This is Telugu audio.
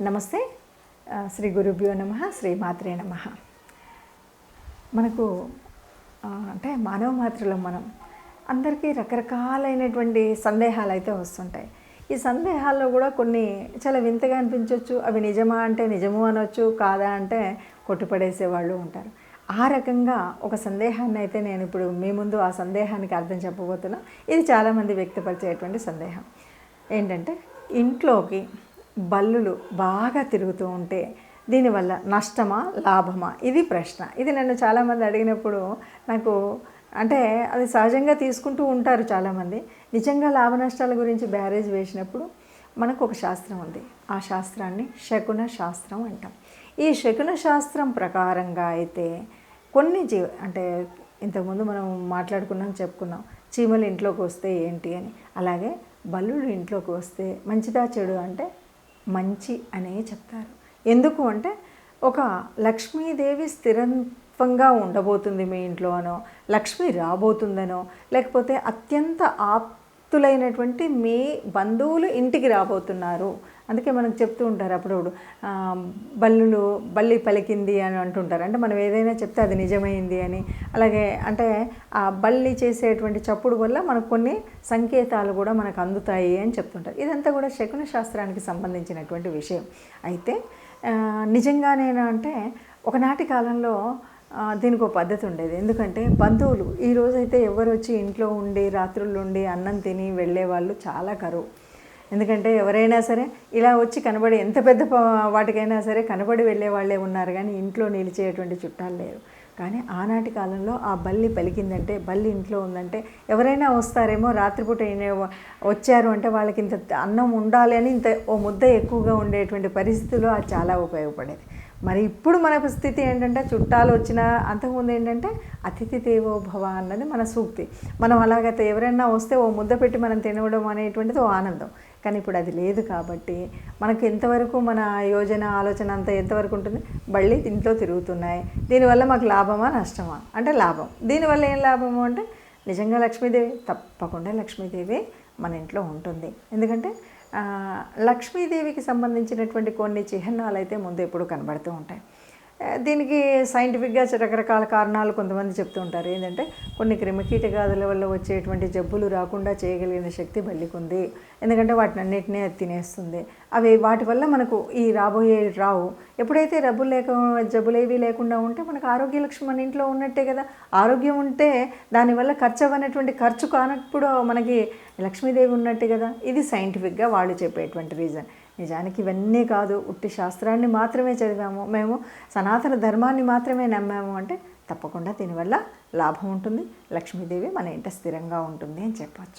నమస్తే. శ్రీ గురుభ్యో నమ శ్రీ మాత్రే నమ. మనకు అంటే మానవ మాత్రలో మనం అందరికీ రకరకాలైనటువంటి సందేహాలు అయితే వస్తుంటాయి. ఈ సందేహాల్లో కూడా కొన్ని చాలా వింతగా అనిపించవచ్చు అవి నిజమా అంటే నిజము అనొచ్చు కాదా అంటే కొట్టుపడేసే వాళ్ళు ఉంటారు. ఆ రకంగా ఒక సందేహాన్ని అయితే నేను ఇప్పుడు మీ ముందు ఆ సందేహానికి అర్థం చెప్పబోతున్నా. ఇది చాలామంది వ్యక్తపరిచేటువంటి సందేహం. ఏంటంటే ఇంట్లోకి బల్లులు బాగా తిరుగుతూ ఉంటే దీనివల్ల నష్టమా లాభమా? ఇది ప్రశ్న. ఇది నన్ను చాలామంది అడిగినప్పుడు నాకు అంటే అది సహజంగా తీసుకుంటూ ఉంటారు చాలామంది. నిజంగా లాభ నష్టాల గురించి బ్యారేజ్ వేసినప్పుడు మనకు ఒక శాస్త్రం ఉంది. ఆ శాస్త్రాన్ని శకున శాస్త్రం అంటాం. ఈ శకున శాస్త్రం ప్రకారంగా అయితే కొన్ని జీవ అంటే ఇంతకుముందు మనం మాట్లాడుకున్నాం చెప్పుకున్నాం. చీమలు ఇంట్లోకి వస్తే ఏంటి అని. అలాగే బల్లుడు ఇంట్లోకి వస్తే మంచిదా చెడు అంటే మంచి అనే చెప్తారు. ఎందుకు అంటే ఒక లక్ష్మీదేవి స్థిరత్వంగా ఉండబోతుంది మీ ఇంట్లోనో లక్ష్మి రాబోతుందనో లేకపోతే అత్యంత ఆప్ ఆప్తులైనటువంటి మీ బంధువులు ఇంటికి రాబోతున్నారు. అందుకే మనకు చెప్తూ ఉంటారు అప్పుడప్పుడు బల్లులు బల్లి పలికింది అని అంటుంటారు. అంటే మనం ఏదైనా చెప్తే అది నిజమైంది అని. అలాగే అంటే ఆ బల్లి చేసేటువంటి చప్పుడు వల్ల మనకు కొన్ని సంకేతాలు కూడా మనకు అందుతాయి అని చెప్తుంటారు. ఇదంతా కూడా శకున శాస్త్రానికి సంబంధించినటువంటి విషయం. అయితే నిజంగానేనా అంటే ఒకనాటి కాలంలో దీనికి ఒక పద్ధతి ఉండేది. ఎందుకంటే బంధువులు ఈ రోజైతే ఎవరు వచ్చి ఇంట్లో ఉండి రాత్రులు ఉండి అన్నం తిని వెళ్ళే వాళ్ళు చాలా కరువు. ఎందుకంటే ఎవరైనా సరే ఇలా వచ్చి కనబడి ఎంత పెద్ద వాటికైనా సరే కనబడి వెళ్ళే వాళ్ళే ఉన్నారు కానీ ఇంట్లో నిలిచేటువంటి చుట్టాలు లేరు. కానీ ఆనాటి కాలంలో ఆ బల్లి పలికిందంటే బల్లి ఇంట్లో ఉందంటే ఎవరైనా వస్తారేమో రాత్రిపూట వచ్చారు అంటే వాళ్ళకి ఇంత అన్నం ఉండాలి అని ఇంత ఓ ముద్ద ఎక్కువగా ఉండేటువంటి పరిస్థితుల్లో అది చాలా ఉపయోగపడేది. మరి ఇప్పుడు మన స్థితి ఏంటంటే చుట్టాలు వచ్చిన అంతకుముందు ఏంటంటే అతిథి దేవో భవ అన్నది మన సూక్తి. మనం అలాగైతే ఎవరైనా వస్తే ఓ ముద్ద పెట్టి మనం తినవడం అనేటువంటిది ఓ ఆనందం. కానీ ఇప్పుడు అది లేదు కాబట్టి మనకు ఎంతవరకు మన యోజన ఆలోచన అంతా ఎంతవరకు ఉంటుంది? బళ్ళి ఇంట్లో తిరుగుతున్నాయి. దీనివల్ల మాకు లాభమా నష్టమా? అంటే లాభం. దీనివల్ల ఏం లాభము అంటే నిజంగా లక్ష్మీదేవి తప్పకుండా లక్ష్మీదేవి మన ఇంట్లో ఉంటుంది. ఎందుకంటే లక్ష్మీదేవికి సంబంధించినటువంటి కొన్ని చిహ్నాలు అయితే ముందు ఎప్పుడు కనబడుతూ ఉంటాయి. దీనికి సైంటిఫిక్గా రకరకాల కారణాలు కొంతమంది చెప్తూ ఉంటారు. ఏంటంటే కొన్ని క్రిమికీటకాదుల వల్ల వచ్చేటువంటి జబ్బులు రాకుండా చేయగలిగిన శక్తి బల్లికుంది ఎందుకంటే వాటిని అన్నిటినీ అది తినేస్తుంది. అవి వాటి వల్ల మనకు ఈ రాబోయే రావు ఎప్పుడైతే రబ్బులు లేక జబ్బులు ఏవి లేకుండా ఉంటే మనకు ఆరోగ్య లక్ష్యం మన ఇంట్లో ఉన్నట్టే కదా. ఆరోగ్యం ఉంటే దానివల్ల ఖర్చు అవ్వనటువంటి ఖర్చు కానప్పుడు మనకి లక్ష్మీదేవి ఉన్నట్టే కదా. ఇది సైంటిఫిక్గా వాళ్ళు చెప్పేటువంటి రీజన్. నిజానికి ఇవన్నీ కాదు. ఉట్టి శాస్త్రాన్ని మాత్రమే చదివాము. మేము సనాతన ధర్మాన్ని మాత్రమే నమ్మాము అంటే తప్పకుండా దీనివల్ల లాభం ఉంటుంది. లక్ష్మీదేవి మన ఇంట స్థిరంగా ఉంటుంది అని చెప్పచ్చు.